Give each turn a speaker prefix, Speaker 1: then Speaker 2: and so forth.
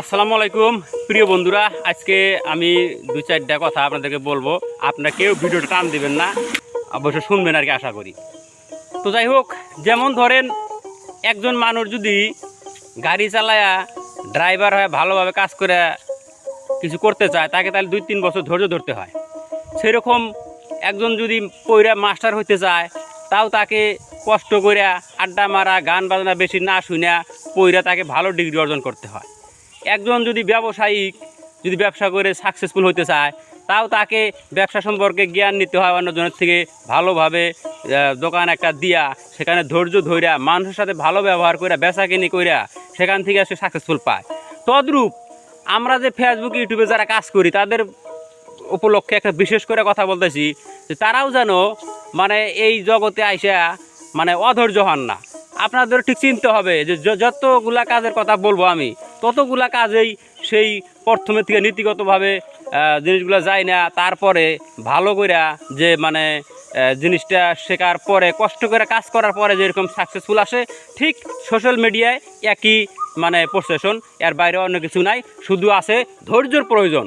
Speaker 1: আসসালামু আলাইকুম। প্রিয় বন্ধুরা, আজকে আমি দু চারটা কথা আপনাদেরকে বলব। আপনারা কেউ ভিডিওটা টান দিবেন না, অবশ্য শুনবেন আর কি, আশা করি। তো যাই হোক, যেমন ধরেন, একজন মানুষ যদি গাড়ি চালায়া ড্রাইভার হয়ে ভালোভাবে কাজ করে কিছু করতে চায়, তাকে তাহলে দুই তিন বছর ধৈর্য ধরতে হয়। সেরকম একজন যদি পইরা মাস্টার হইতে চায়, তাও তাকে কষ্ট করে আড্ডা মারা, গান বাজনা বেশি না শুনে পইরা তাকে ভালো ডিগ্রি অর্জন করতে হয়। একজন যদি ব্যবসায়িক যদি ব্যবসা করে সাকসেসফুল হতে চায়, তাও তাকে ব্যবসা সম্পর্কে জ্ঞান নিতে হয় অন্যজনের থেকে ভালোভাবে দোকান একটা দিয়া, সেখানে ধৈর্য ধইরা, মানুষের সাথে ভালো ব্যবহার করে বেচা কিনি কইরা সেখান থেকে সে সাকসেসফুল পায়। তদ্রূপ আমরা যে ফেসবুক ইউটিউবে যারা কাজ করি, তাদের উপলক্ষে একটা বিশেষ করে কথা বলতেছি যে তারাও যেন মানে এই জগতে আইসা মানে অধৈর্য হন না। আপনাদের ঠিক চিনতে হবে যে, যতগুলা কাজের কথা বলব আমি ততগুলা কাজেই সেই প্রথমে থেকে নীতিগতভাবে জিনিসগুলো যায় না। তারপরে ভালো করে যে মানে জিনিসটা শেখার পরে, কষ্ট করে কাজ করার পরে যেরকম সাকসেসফুল আসে, ঠিক সোশ্যাল মিডিয়ায় একই মানে প্রসেশন এর বাইরে অন্য কিছু নাই, শুধু আছে ধৈর্যর প্রয়োজন।